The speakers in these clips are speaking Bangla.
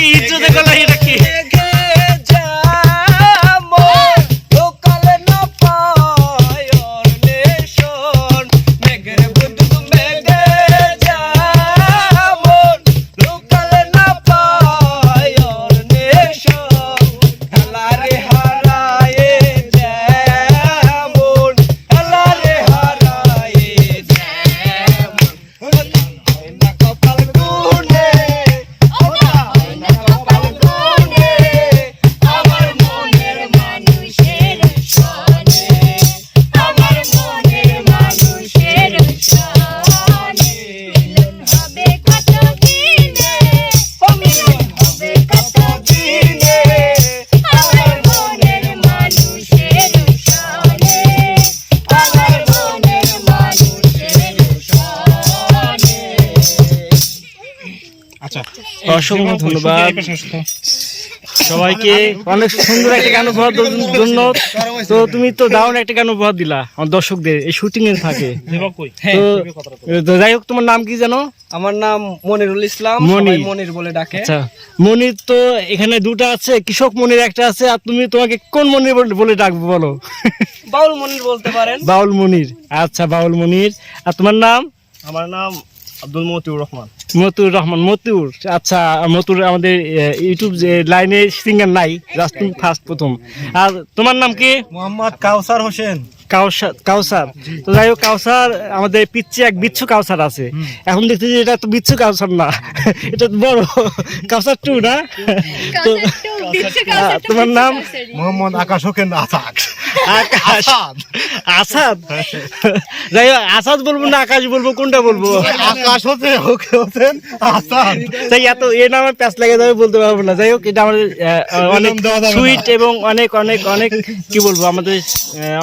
一直这个雷 অসংখ্য ধন্যবাদ। সবাইকে অনেক সুন্দর একটা গান উপহার জন্য তো তুমি তো দারুণ একটা গান উপহার দিলা আমার দর্শকদের এই শুটিং এর থাকে। তো তো যাই হোক তোমার নাম কি জানো আমার নাম মনিরুল ইসলাম মনির। মনির বলে ডাকে। আচ্ছা মনির তো এখানে দুটো আছে কৃষক মনির একটা আছে আর তুমি তোমাকে কোন মনির বলে- বলে ডাকবো বলো? বাউল মনির বলতে পারেন। বাউল মনির। আচ্ছা বাউল মনির। আর তোমার নাম? আমার নাম আব্দুল মতিউর রহমান। মতুর রহমান মতুর আচ্ছা মতুর আমাদের ইউটিউব যে লাইনে সিঙ্গার নাই জাস্ট তুমি ফার্স্ট প্রথম। আর তোমার নাম কি? মোহাম্মদ কাউসার হোসেন। কাউসার কাউসার। তো যাই হোক কাউসার আমাদের পিচ্ছে এক বিচ্ছু কাউসার আছে। এখন দেখছি যে এটা তো বিচ্ছু কাউসার না। এটা তো বড়। কাউসার টু না? তো তোমার নাম? মোহাম্মদ আকাশ হোসেন আসাদ আকাশ। আসাদ? যাই হোক আসাদ বলব না আকাশ বলব কোনটা বলব? আকাশ হোসেন ওকে হোসেন আসাদ। তাই এত এ নামে প্যাঁচ লাগে যাবে বলতে পারব না। যাই হোক এটা আমাদের অনেক। সুইট এবং অনেক অনেক অনেক কি বলব আমাদের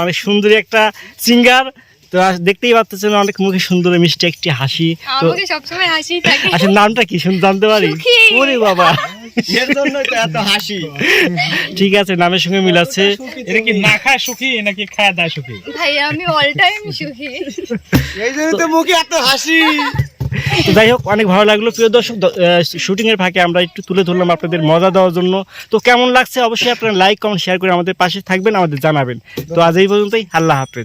অনেক সুন্দরী একটা সিঙ্গার। তো দেখতেই পাচ্ছেন অনেক মুখে সুন্দর মিষ্টি একটি হাসি। তো আমাকে সবসময় হাসি আসলে নামটা কি? শুন জানতে পারি? ওরে বাবা। এর জন্যই তো এত হাসি। ঠিক আছে নামের সঙ্গে মিল আছে। এটা কি না খায় সুখী নাকি খায় দায় সুখী? ভাইয়া আমি অল টাইম সুখী। এই জন্য তো মুখে এত হাসি। তো যাই হোক অনেক ভালো লাগল। প্রিয় দর্শক শুটিং এর ফাঁকে আমরা একটু তুলে ধরলাম আপনাদের মজা দেওয়ার জন্য। তো কেমন লাগছে? অবশ্যই আপনারা লাইক কমেন্ট শেয়ার করে আমাদের পাশে থাকবেন আমাদের জানাবেন। তো আজ এই পর্যন্তই। আল্লাহ হাফেজ।